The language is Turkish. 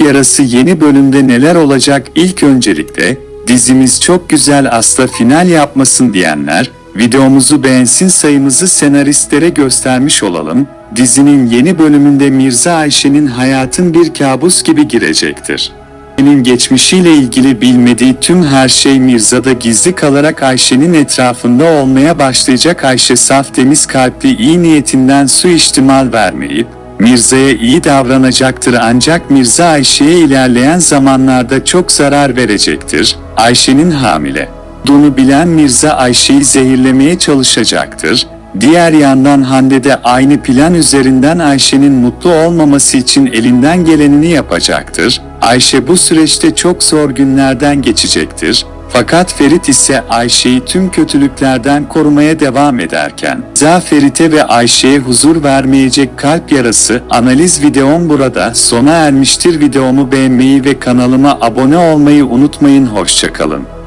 Yarası yeni bölümde neler olacak ilk öncelikle, dizimiz çok güzel asla final yapmasın diyenler, videomuzu beğensin sayımızı senaristlere göstermiş olalım, dizinin yeni bölümünde Mirza Ayşe'nin hayatın bir kabus gibi girecektir. Ayşe'nin geçmişiyle ilgili bilmediği tüm her şey Mirza'da gizli kalarak Ayşe'nin etrafında olmaya başlayacak Ayşe saf temiz kalpli iyi niyetinden suistimal vermeyip, Mirza'ya iyi davranacaktır ancak Mirza Ayşe'ye ilerleyen zamanlarda çok zarar verecektir. Ayşe'nin hamile. Bunu bilen Mirza Ayşe'yi zehirlemeye çalışacaktır. Diğer yandan Hande de aynı plan üzerinden Ayşe'nin mutlu olmaması için elinden gelenini yapacaktır. Ayşe bu süreçte çok zor günlerden geçecektir. Fakat Ferit ise Ayşe'yi tüm kötülüklerden korumaya devam ederken, Za Ferit'e ve Ayşe'ye huzur vermeyecek kalp yarası analiz videom burada sona ermiştir. Videomu beğenmeyi ve kanalıma abone olmayı unutmayın. Hoşçakalın.